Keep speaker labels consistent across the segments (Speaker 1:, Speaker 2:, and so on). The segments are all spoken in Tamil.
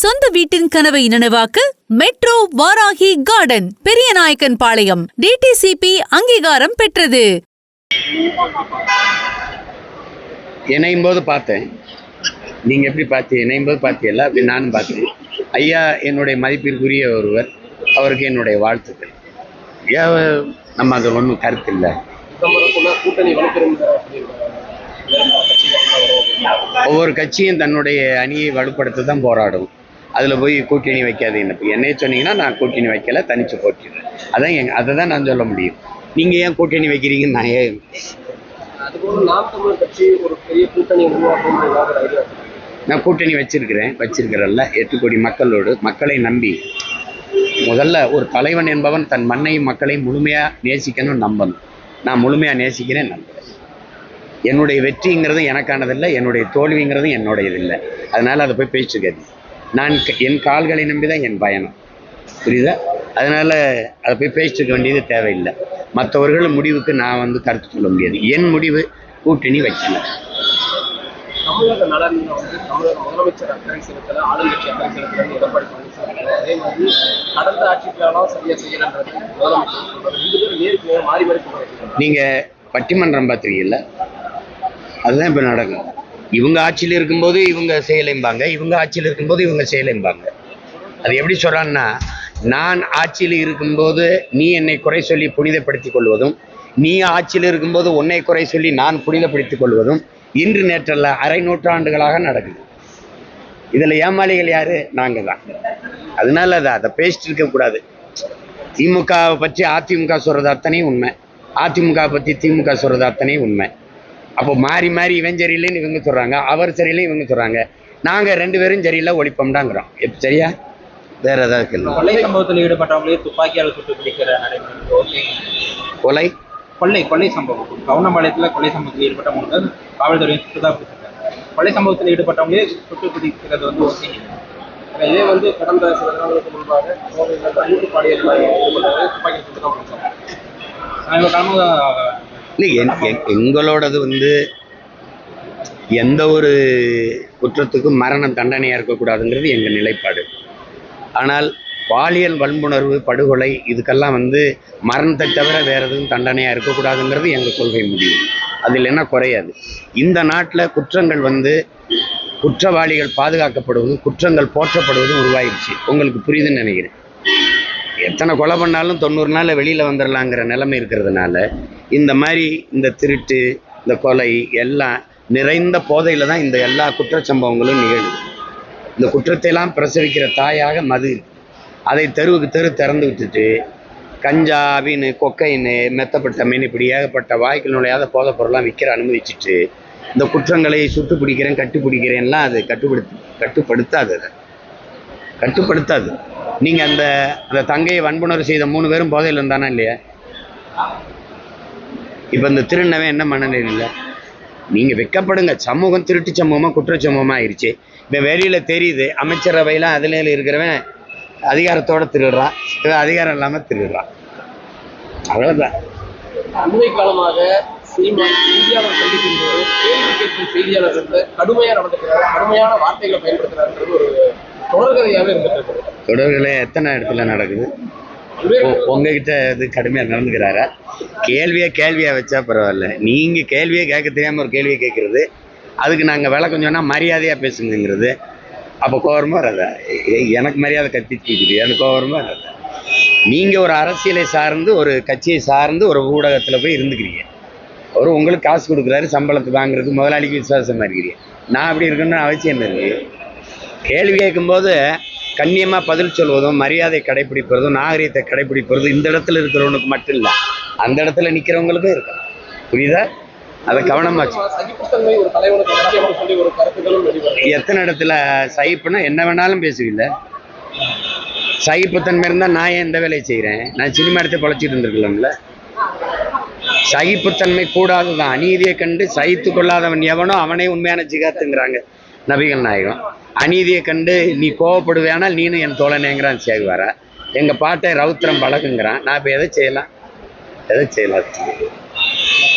Speaker 1: சொந்த வீட்டின் கனவை நனவாக்க metro Varahi garden Periyanaickenpalayam DTCP அங்கீகாரம் பெற்றது.
Speaker 2: இணையும் போது பார்த்தேன். நீங்கள் எப்படி பார்த்து இணையும் போது பார்த்தீங்களா? அப்படி நானும் பார்த்தேன். ஐயா என்னுடைய மதிப்பிற்குரிய ஒருவர் அவருக்கு என்னுடைய வாழ்த்துக்கள். நம்ம அதில் ஒன்றும் கருத்து இல்லை. ஒவ்வொரு கட்சியும் தன்னுடைய அணியை வலுப்படுத்த தான் போராடும். அதில் போய் கூட்டணி வைக்காதீங்க. இப்போ என்னைய சொன்னீங்கன்னா நான் கூட்டணி வைக்கல தனிச்சு போட்டிடுறேன். அதான் எங்க அதை தான் நான் சொல்ல முடியும். நீங்கள் ஏன் கூட்டணி வைக்கிறீங்கன்னு நான் ஏன்
Speaker 3: கூட்டணி
Speaker 2: நான் கூட்டணி வச்சிருக்கிறேன் வச்சிருக்கிறேன்ல எட்டு கோடி மக்களோடு மக்களை நம்பி. முதல்ல ஒரு தலைவன் என்பவன் தன் மண்ணையும் மக்களையும் முழுமையாக நேசிக்கணும் நம்பணும். நான் முழுமையாக நேசிக்கிறேன் நம்புகிறேன் என்னுடைய வெற்றிங்கிறது எனக்கானதில்லை என்னுடைய தோல்விங்கிறதும் என்னுடையதில்லை. அதனால் அதை போய் பேச்சுக்காது நான் என் கால்களை நம்பி தான் என் பயணம். புரியுதா? அதனால் அதை போய் பேசிக்க வேண்டியது தேவையில்லை. மற்றவர்கள் முடிவுக்கு நான் வந்து கருத்து சொல்ல முடியாது. என் முடிவு கூட்டணி வைக்கல.
Speaker 3: தமிழக நலன்ல வந்து தமிழக முதலமைச்சர் அக்கறை செலுத்தல ஆளுங்கட்சி அக்கறை செலுத்தலன்னு எடப்பாடி பழனிசாமி. சொல்றாரு. அதே மாதிரி கடந்த ஆட்சிக்காலம் சரியா செய்யலன்றது முதலமைச்சர். சொல்றாரு. ரெண்டு பேரும் நேருக்கு நேர் மாறி மாறி சொல்றாங்க
Speaker 2: நீங்கள் பட்டிமன்றம் பார்த்துருக்கீல்ல அதுதான் இப்போ நடக்கும். இவங்க ஆட்சியில் இருக்கும்போது இவங்க செய்யலைம்பாங்க இவங்க ஆட்சியில் இருக்கும்போது இவங்க செய்யலைம்பாங்க அது எப்படி சொல்கிறான்னா நான் ஆட்சியில் இருக்கும்போது நீ என்னை குறை சொல்லி புனிதப்படுத்திக் கொள்வதும் நீ ஆட்சியில் இருக்கும்போது உன்னை குறை சொல்லி நான் புனிதப்படுத்திக் கொள்வதும் இன்று நேற்றல்ல அரை நூற்றாண்டுகளாக நடக்குது. இதில் ஏமாளிகள் யாரு? நாங்கள் தான் அதனால அதை அதை பேசிட்டு இருக்கக்கூடாது திமுகவை பற்றி அதிமுக சொல்றது அத்தனையும் உண்மை. அதிமுக பற்றி திமுக சொல்றது அத்தனையும் உண்மை. அப்போ மாறி மாறி இவன் சரியில்லைன்னு இவங்க சொல்கிறாங்க அவர் சரியில்லை இவங்க சொல்கிறாங்க நாங்கள் ரெண்டு பேரும் சரியில்லை ஒழிப்போம்டாங்கிறோம். சரியா? வேற ஏதாவது கேள்வி?
Speaker 4: கொள்ளை சம்பவத்தில் ஈடுபட்டவங்களே துப்பாக்கியால் சுட்டு பிடிக்கிற நடைமுறை
Speaker 2: கொலை?
Speaker 4: கொள்ளை கொள்ளை சம்பவம். கவுண்டம்பாளையத்தில் கொள்ளை சம்பவத்தில் ஈடுபட்டவங்க வந்து காவல்துறை சுட்டு தான் பிடிச்சிருக்காங்க. கொள்ளை சம்பவத்தில் ஈடுபட்டவங்களே சுட்டு பிடிக்கிறது வந்து ஓகே
Speaker 3: இதே வந்து கடந்த சில நாட்களுக்கு முன்பாக கோவையில் கூட்டுப்பாடியில் ஈடுபட்டவரை துப்பாக்கி சுட்டு தான் பிடிச்சாங்க.
Speaker 4: சமீப காலமாக
Speaker 2: எங்களோடது வந்து எந்த ஒரு குற்றத்துக்கும் மரண தண்டனையாக இருக்கக்கூடாதுங்கிறது எங்கள் நிலைப்பாடு. ஆனால் பாலியல் வன்புணர்வு படுகொலை இதுக்கெல்லாம் வந்து மரணத்தை தவிர வேறு எதுவும் தண்டனையாக இருக்கக்கூடாதுங்கிறது எங்கள் கொள்கை முடிவு அதில் என்ன குறையாது. இந்த நாட்டில் குற்றங்கள் வந்து குற்றவாளிகள் பாதுகாக்கப்படுவதும் குற்றங்கள் போற்றப்படுவதும் உருவாயிருச்சு உங்களுக்கு புரியுதுன்னு நினைக்கிறேன். எத்தனை கொலை பண்ணாலும் தொண்ணூறு நாளில் வெளியில் வந்துடலாங்கிற நிலைமை இருக்கிறதுனால இந்த மாதிரி இந்த திருட்டு இந்த கொலை எல்லாம் நிறைந்த போதையில் தான் இந்த எல்லா குற்றச்சம்பவங்களும் நிகழுது. இந்த குற்றத்தையெல்லாம் பிரசவிக்கிற தாயாக மது. அதை தெருவுக்கு தெரு திறந்து விட்டுட்டு கஞ்சா அபின்னு கொக்கைன்னு மெத்தப்பட்ட மீன் இப்படி ஏகப்பட்ட வாய்க்குள் நுழையாத போதை பொருளாம் விற்கிற அனுமதிச்சுட்டு இந்த குற்றங்களை சுட்டு பிடிக்கிறேன் கட்டுப்பிடிக்கிறேன்லாம் அது கட்டுப்படுத்து கட்டுப்படுத்தாது அதை. கட்டுப்படுத்தாது. நீங்கள் அந்த அந்த தங்கையை வன்புணர்வு செய்த மூணு பேரும் போதையில் இருந்தானா இல்லையா? இப்போ இந்த திருநவன் என்ன மனநிலையில் இல்லை? நீங்கள் வெக்கப்படுங்க. சமூகம் திருட்டு சமூகமாக குற்ற சமூகமாக ஆயிடுச்சு இப்போ வெளியில் தெரியுது அமைச்சரவையில் அதில் இருக்கிறவன் அதிகாரத்தோட திருடுறான் இவன் அதிகாரம் இல்லாமல் திருடுறான். அவ்வளோதான்
Speaker 3: அண்மை காலமாக சீமான் செய்தியாளர் சந்திக்கும் போது கேள்வி கேட்கும் செய்தியாளர்கள் கடுமையா நடந்துக்கிறார். கடுமையான வார்த்தைகளை பயன்படுத்துறாருன்றது ஒரு தொடர்கதையாவே இருந்துட்டு இருக்குது
Speaker 2: தொடர்களே எத்தனை இடத்துல நடக்குது? உங்ககிட்ட இது கடுமையாக நடந்துக்கிறாரா? கேள்வியை கேள்வியாக வச்சா பரவாயில்ல. நீங்கள் கேள்வியை கேட்க தெரியாமல் ஒரு கேள்வியை கேட்குறது அதுக்கு நாங்கள் விளக்கம் சொன்னால் மரியாதையாக பேசுங்கிறது அப்போ கோவரமா வராதா? எனக்கு மரியாதை கத்தி தூக்குது எனக்கு கோவரமா வராதா? நீங்கள் ஒரு அரசியலை சார்ந்து ஒரு கட்சியை சார்ந்து ஒரு ஊடகத்தில் போய் இருந்துக்கிறீங்க. அவர் உங்களுக்கு காசு கொடுக்குறாரு சம்பளத்தை வாங்குறது முதலாளிக்கு விசுவாசமாக இருக்கிறீங்க. நான் அப்படி இருக்கணும்னு அவசியம் என்ன இருக்குது கேள்வி கேட்கும்போது கண்ணியமாக பதில் சொல்வதும் மரியாதை கடைபிடிப்பதும் நாகரீகத்தை கடைபிடிப்பதும் இந்த இடத்துல இருக்கிறவனுக்கு மட்டும் இல்லை. அந்த இடத்துல நிற்கிறவங்களுக்கும் இருக்கும் புரியுதா? அதை
Speaker 3: கவனமாச்சு
Speaker 2: எத்தனை இடத்துல சகிப்புனா என்ன வேணாலும் பேசுவீல்ல. சகிப்புத்தன்மை இருந்தால் நான் ஏன் இந்த வேலையை செய்கிறேன் நான் சினிமா எடுத்து பழச்சிட்டு இருந்திருக்கலாம்ல. சகிப்புத்தன்மை கூடாது தான் அநீதியை கண்டு சகித்து கொள்ளாதவன் எவனோ அவனே உண்மையான ஜிகாத்துங்கிறாங்க நபிகள் நாயகம். அநீதியை கண்டு நீ கோவப்படுவேனால் நீனும் என் தோழனேங்கிறான் சேகுவாரா? எங்கள் பாட்டை ரவுத்திரம் பழகுங்கிறான். நான் இப்போ எதை செய்யலாம்? எதை செய்யலாம்?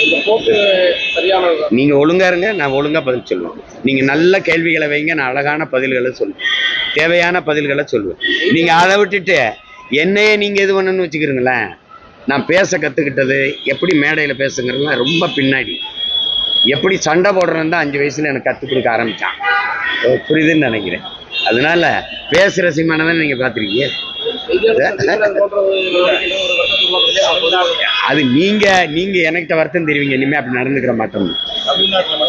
Speaker 3: நீங்கள் ஒழுங்காக
Speaker 2: நீங்க ஒழுங்கா இருங்க நான் ஒழுங்கா பதில் சொல்லுவேன். நீங்க நல்ல கேள்விகளை வைங்க நான் அழகான பதில்களை சொல்லுவேன் தேவையான பதில்களை சொல்லுவேன் நீங்க அதை விட்டுட்டு என்னையே நீங்க இது பண்ணணும்னு வச்சுக்கிறீங்களேன். நான் பேச கத்துக்கிட்டது எப்படி மேடையில பேசுங்கிறதுலாம் ரொம்ப பின்னாடி. எப்படி சண்டை போடுறேன்னு தான் அஞ்சு வயசுல எனக்கு கற்றுக் கொடுக்க ஆரம்பிச்சான். புரியுதுன்னு நினைக்கிறேன். அதனால பேசுற சீமானதான் நீங்க பார்த்துருக்கீங்க அது நீங்க நீங்க எனக்கிட்ட வருத்தம் தெரிவிங்க இனிமே அப்படி நடந்துக்கிற மாட்டோம்.
Speaker 5: தமிழ்நாட்டில்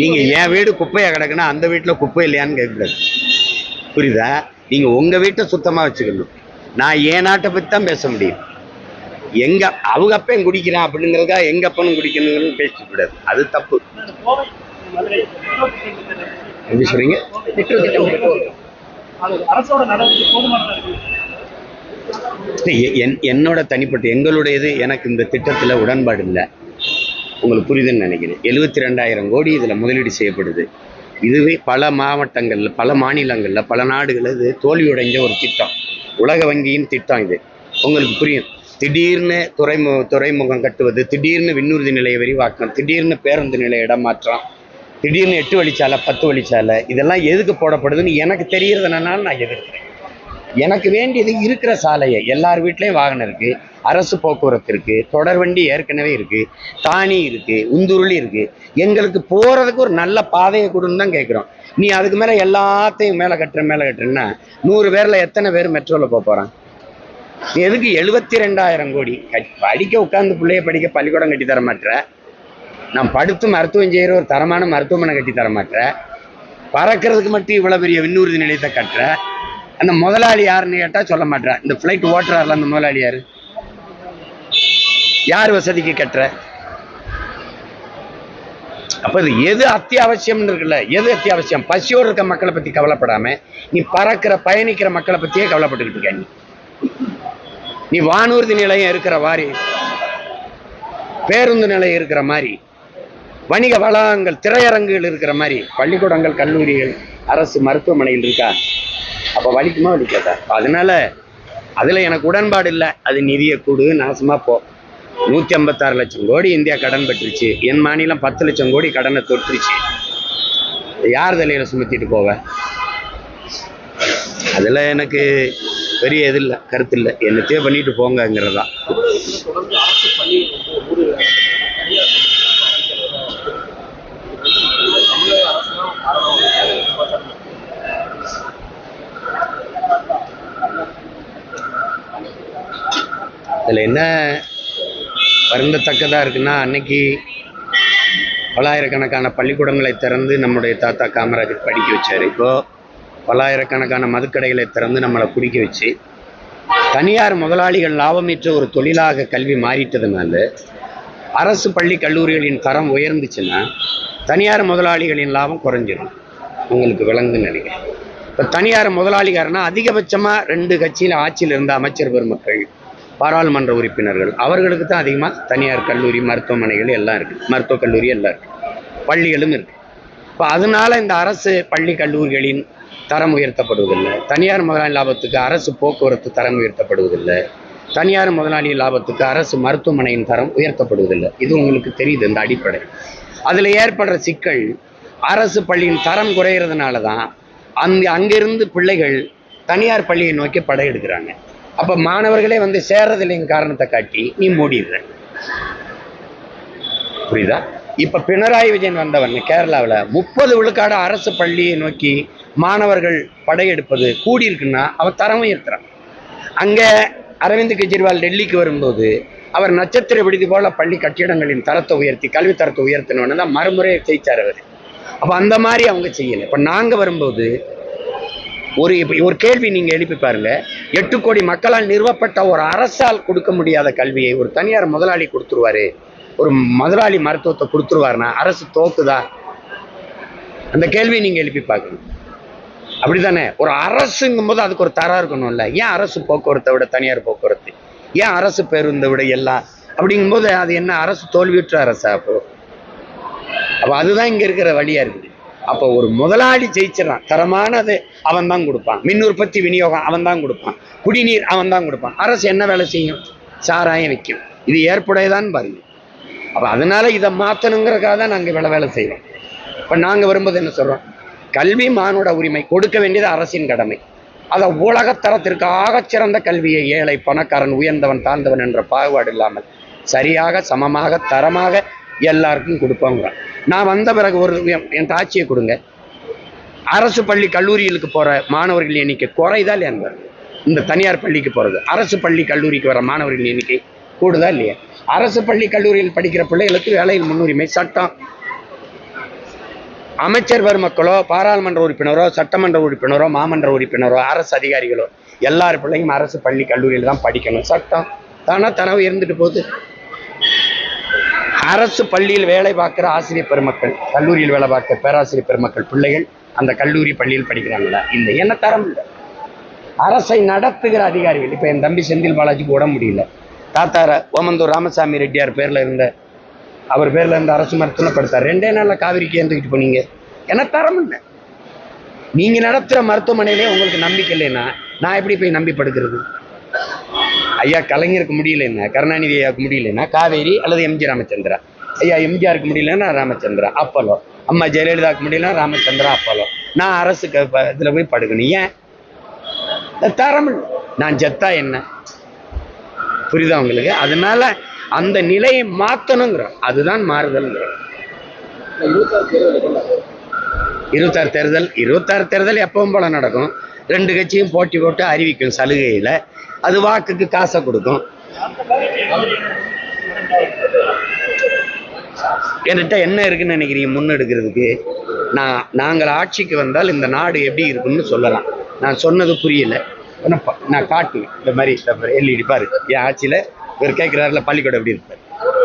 Speaker 2: நீங்க என் வீடு குப்பையா கிடக்குன்னா அந்த வீட்டுல குப்பை இல்லையான்னு கேட்கக்கூடாது. புரியுதா? நீங்க உங்க வீட்டை சுத்தமா வச்சுக்கணும். நான் என் நாட்டை பத்தி தான் பேச முடியும். எங்க அவங்க அப்பையும் குடிக்கிறான் அப்படிங்கிறதுக்காக எங்க அப்பனும் குடிக்கணுங்கிறது பேசக்கூடாது அது தப்பு. எப்படி சொல்றீங்க? என்னோட தனிப்பட்ட எங்களுடையது எனக்கு இந்த திட்டத்துல உடன்பாடு இல்லை. உங்களுக்கு புரியுதுன்னு நினைக்கிறேன். எழுபத்தி ரெண்டாயிரம் கோடி இதில் முதலீடு செய்யப்படுது. இதுவே பல மாவட்டங்களில் பல மாநிலங்களில் பல நாடுகளில் இது தோல்வியுடைஞ்ச ஒரு திட்டம். உலக வங்கியின் திட்டம் இது. உங்களுக்கு புரியும். திடீர்னு துறைமு துறைமுகம் கட்டுவது திடீர்னு விண்ணூர்தி நிலைய விரிவாக்கம் திடீர்னு பேருந்து நிலைய இடமாற்றம் திடீர்னு எட்டு வழிச்சாலை பத்து வழிச்சாலை இதெல்லாம் எதுக்கு போடப்படுதுன்னு எனக்கு தெரியறதுனால நான் எதிர்க்கிறேன். எனக்கு வேண்டியது இருக்கிற சாலையை எல்லார் வீட்லேயும் வாகனம் இருக்குது அரசு போக்குவரத்து இருக்குது தொடர் வண்டி ஏற்கனவே இருக்குது தானி இருக்குது உந்துருளி இருக்குது எங்களுக்கு போகிறதுக்கு ஒரு நல்ல பாதையை கொடுன்னு தான் கேட்குறோம் நீ அதுக்கு மேலே எல்லாத்தையும் மேலே கட்டுற மேலே கட்டுறேன்னா நூறு பேரில் எத்தனை பேர் மெட்ரோவில் போக போகிறான் எதுக்கு எழுபத்தி ரெண்டாயிரம் கோடி? கட்- படிக்க உட்காந்து பிள்ளைய படிக்க பள்ளிக்கூடம் கட்டி தர மாட்டேற நான் படுத்து மருத்துவம் செய்கிற ஒரு தரமான மருத்துவமனை கட்டி தர மாட்டேற பறக்கிறதுக்கு மட்டும் இவ்வளோ பெரிய விண்ணூர்தி நிலையத்தை கட்டுற? அந்த முதலாளி யாருன்னு கேட்டா சொல்ல மாட்டேன் இந்த ஃப்ளைட் ஓட்டுறாருல அந்த முதலாளி யார்? யார் வசதிக்கு கட்டுற? அப்போ இது எது அத்தியாவசியம்னு இருக்குல்ல? எது அத்தியாவசியம்? பசியோடு இருக்க மக்களை பத்தி கவலைப்படாம நீ பறக்கிற பயணிக்கிற மக்களை பத்தியே கவலைப்பட்டுக்கிட்டு இருக்க நீ. நீ வானூர்தி நிலையம் இருக்கிற மாதிரி பேருந்து நிலையம் இருக்கிற மாதிரி வணிக வளாகங்கள் திரையரங்குகள் இருக்கிற மாதிரி பள்ளிக்கூடங்கள் கல்லூரிகள் அரசு மருத்துவமனையில் இருக்கா? அப்ப வலிக்குமா வலிக்காதா? அதனால அதுல எனக்கு உடன்பாடு இல்லை. அது நிதியை கூடு நாசமாக போ. நூத்தி ஐம்பத்தாறு லட்சம் கோடி இந்தியா கடன் பெற்றுச்சு. என் மாநிலம் பத்து லட்சம் கோடி கடனை தொற்றுச்சு. யார் தலையில் சுமத்திட்டு போவ? அதுல எனக்கு பெரிய இது இல்லை கருத்து இல்லை. என்னத்தையே பண்ணிட்டு போங்கங்கிறதான்
Speaker 3: தொடர்ந்து அரசு பள்ளி வந்து மூடு தனியார் தமிழக அரசு தான் காரணம் குற்றச்சாட்டு
Speaker 2: அதில் என்ன வருந்தத்தக்கதாக இருக்குன்னா அன்னைக்கு பல்லாயிரக்கணக்கான பள்ளிக்கூடங்களை திறந்து நம்முடைய தாத்தா காமராஜர் படிக்க வச்சார். இப்போது பல்லாயிரக்கணக்கான மதுக்கடைகளை திறந்து நம்மளை குடிக்க வச்சு தனியார் முதலாளிகள் லாபமேற்ற ஒரு தொழிலாக கல்வி மாறிட்டதுனால அரசு பள்ளி கல்லூரிகளின் தரம் உயர்ந்துச்சுன்னா தனியார் முதலாளிகளின் லாபம் குறைஞ்சிடும் உங்களுக்கு விளங்குன்னு நினைக்கிறேன். இப்போ தனியார் முதலாளிகாரனா அதிகபட்சமாக ரெண்டு கட்சியில் ஆட்சியில் இருந்த அமைச்சர் பெருமக்கள் பாராளுமன்ற உறுப்பினர்கள். அவர்களுக்கு தான் அதிகமாக தனியார் கல்லூரி மருத்துவமனைகள் எல்லாம் இருக்குது மருத்துவக் கல்லூரி எல்லாம் இருக்குது பள்ளிகளும் இருக்குது இப்போ அதனால இந்த அரசு பள்ளி கல்லூரிகளின் தரம் உயர்த்தப்படுவதில்லை. தனியார் முதலாளி லாபத்துக்கு அரசு போக்குவரத்து தரம் உயர்த்தப்படுவதில்லை. தனியார் முதலாளி லாபத்துக்கு அரசு மருத்துவமனையின் தரம் உயர்த்தப்படுவதில்லை. இது உங்களுக்கு தெரியுது இந்த அடிப்படை. அதில் ஏற்படுற சிக்கல் அரசு பள்ளியின் தரம் குறையிறதுனால தான் அந்த அங்கிருந்து பிள்ளைகள் தனியார் பள்ளியை நோக்கி படையெடுக்கிறாங்க. அப்போ மாணவர்களே வந்து சேர்றதில்லைங்க காரணத்தை காட்டி நீ மூடிடுற. புரியுதா? இப்ப பினராயி விஜயன் வந்தவன் கேரளாவில் முப்பது விழுக்காடு அரசு பள்ளியை நோக்கி மாணவர்கள் படையெடுப்பது கூடியிருக்குன்னா அவன் தரம் உயர்த்துறான். அங்க அரவிந்த் கெஜ்ரிவால் டெல்லிக்கு வரும்போது அவர் நட்சத்திர விடுதி போல பள்ளி கட்டிடங்களின் தரத்தை உயர்த்தி கல்வி தரத்தை உயர்த்தணும்னு தான் மறுமுறை ஜெயிச்சார் அவர். அப்ப அந்த மாதிரி அவங்க செய்யலை. இப்ப நாங்க வரும்போது ஒரு இப்ப ஒரு கேள்வி நீங்க எழுப்பி பாருங்க. எட்டு கோடி மக்களால் நிறுவப்பட்ட ஒரு அரசால் கொடுக்க முடியாத கல்வியை ஒரு தனியார் முதலாளி கொடுத்துருவாரு. ஒரு முதலாளி மருத்துவத்தை கொடுத்துருவாருன்னா அரசு தோக்குதா? அந்த கேள்வியை நீங்க எழுப்பி பார்க்கணும். அப்படிதானே ஒரு அரசுங்கும் போது அதுக்கு ஒரு தரம் இருக்கணும்ல. ஏன் அரசு போக்குவரத்தை விட தனியார் போக்குவரத்து? ஏன் அரசு பேருந்தை விட எல்லாம் அப்படிங்கும்போது அது என்ன அரசு தோல்வியுற்ற அரசா அப்போ? அப்போ அதுதான் இங்க இருக்கிற வழியா இருக்குது. அப்போ ஒரு முதலாளி ஜெயிச்சிடறான். தரமானது அவன் தான் கொடுப்பான். மின் உற்பத்தி விநியோகம் அவன் தான் கொடுப்பான். குடிநீர் அவன் தான் கொடுப்பான். அரசு என்ன வேலை செய்யும்? சாராயம் வைக்கும். இது ஏற்புடையதான் பாருங்க. அப்போ அதனால இதை மாற்றணுங்கிறக்காக தான் நாங்கள் வேலை வேலை செய்கிறோம் இப்போ நாங்கள் வரும்போது என்ன சொல்கிறோம் கல்வி மானுட உரிமை கொடுக்க வேண்டியது அரசின் கடமை. அதை உலகத்தரத்திற்கு ஆகச்சிறந்த கல்வியை ஏழை பணக்காரன் உயர்ந்தவன் தாழ்ந்தவன் என்ற பாகுபாடு இல்லாமல் சரியாக சமமாக தரமாக எல்லாருக்கும் கொடுப்பாங்க. நான் வந்த பிறகு ஒரு என் ஆட்சியை கொடுங்க. அரசு பள்ளி கல்லூரிகளுக்கு போகிற மாணவர்கள் எண்ணிக்கை குறைதா இல்லையா என்பது. இந்த தனியார் பள்ளிக்கு போகிறது அரசு பள்ளி கல்லூரிக்கு வர மாணவர்கள் எண்ணிக்கை கூடுதா இல்லையா? அரசு பள்ளி கல்லூரியில் படிக்கிற பிள்ளைகளுக்கு வேலையில் முன்னுரிமை சட்டம். அமைச்சர் பெருமக்களோ பாராளுமன்ற உறுப்பினரோ சட்டமன்ற உறுப்பினரோ மாமன்ற உறுப்பினரோ அரசு அதிகாரிகளோ எல்லார் பிள்ளையும் அரசு பள்ளி கல்லூரியில் தான் படிக்கணும். சட்டம் தானா தனவு இருந்துட்டு போகுது. அரசு பள்ளியில் வேலை பார்க்குற ஆசிரியர் பெருமக்கள் கல்லூரியில் வேலை பார்க்குற பேராசிரியர் பெருமக்கள் பிள்ளைகள் அந்த கல்லூரி பள்ளியில் படிக்கிறாங்களா? இல்லை என்ன தரம் இல்லை. அரசை நடத்துகிற அதிகாரிகள் இப்போ என் தம்பி செந்தில் பாலாஜிக்கு உடம்பு முடியல. தாத்தார ஓமந்தூர் ராமசாமி ரெட்டியார் பேரில் இருந்த அவர் பேரில் இருந்த அரசு மருத்துவமனை படுத்தார். ரெண்டே நாளில் காவிரிக்கு ஏந்துக்கிட்டு போனீங்க. என்ன தரம் இல்லை. நீங்கள் நடத்துகிற மருத்துவமனையிலே உங்களுக்கு நம்பிக்கை இல்லைன்னா நான் எப்படி போய் நம்பி படுக்கிறது? ஐயா கலைஞருக்கு முடியலன்னா கருணாநிதி ஐயாவுக்கு முடியலன்னா காவேரி அல்லது எம்ஜி ராமச்சந்திரா. ஐயா எம்ஜிஆருக்கு முடியலன்னா ராமச்சந்திரா அப்பலோ அம்மா ஜெயலலிதாவுக்கு முடியலன்னா ராமச்சந்திரா அப்பலோ நான் அரசு க இதில் போய் படுக்கணும். ஏன்? தரம். நான் செத்தா என்ன? புரியுதா உங்களுக்கு? அதனால அந்த நிலையை மாற்றணுங்கிறோம் அதுதான் மாறுதல்ங்கிறோம்
Speaker 3: இருக்குல்ல
Speaker 2: இருபத்தாறு தேர்தல் இருபத்தாறு தேர்தல் எப்பவும் போல நடக்கும். ரெண்டு கட்சியும் போட்டி போட்டு அறிவிக்கும் சலுகையில். அது வாக்குக்கு காசை கொடுக்கும். என்கிட்ட என்ன இருக்குன்னு நினைக்கிறீங்க? முன்னெடுக்கிறதுக்கு. நான் நாங்கள் ஆட்சிக்கு வந்தால் இந்த நாடு எப்படி இருக்குன்னு சொல்லலாம். நான் சொன்னது புரியல. நான் காட்டுவேன். இந்த மாதிரி எல்இடி பாரு. என் ஆட்சியில் இவர் கேட்குறாருல பள்ளிக்கூடம் எப்படி இருப்பார்?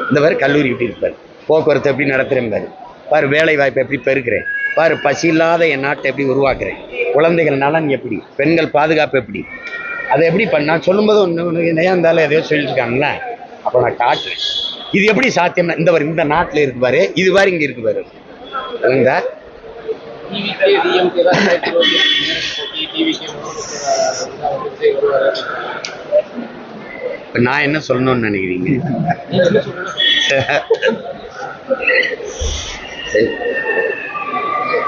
Speaker 2: இந்த மாதிரி கல்லூரி எப்படி இருப்பார்? போக்குவரத்து எப்படி நடத்துகிறேன் பாரு. பாரு வேலை வாய்ப்பை எப்படி பெருக்கிறேன்? பாரு பசி இல்லாத என் நாட்டை எப்படி உருவாக்குறேன்? குழந்தைகள் நலன் எப்படி? பெண்கள் பாதுகாப்பு எப்படி? அதை எப்படி பண்ண சொல்லும்போது ஒன்று நேர்ந்தாலும் எதையோ சொல்லிட்டு இருக்காங்களே? அப்போ நான் காட்டுறேன். இது எப்படி சாத்தியம்னா இந்த இந்த நாட்டில் இருக்கு பாரு இது பாரு இங்கே இருக்கு பாரு. இந்த
Speaker 3: டிவிக்கே டிஎம்கே தான் ரெண்டாயிரத்தி இருபத்தி நாலு நேரடி போட்டி டிவிக்கே விஜய் வருவாரு
Speaker 2: இப்போ நான் என்ன சொல்லணும்னு நினைக்கிறீங்க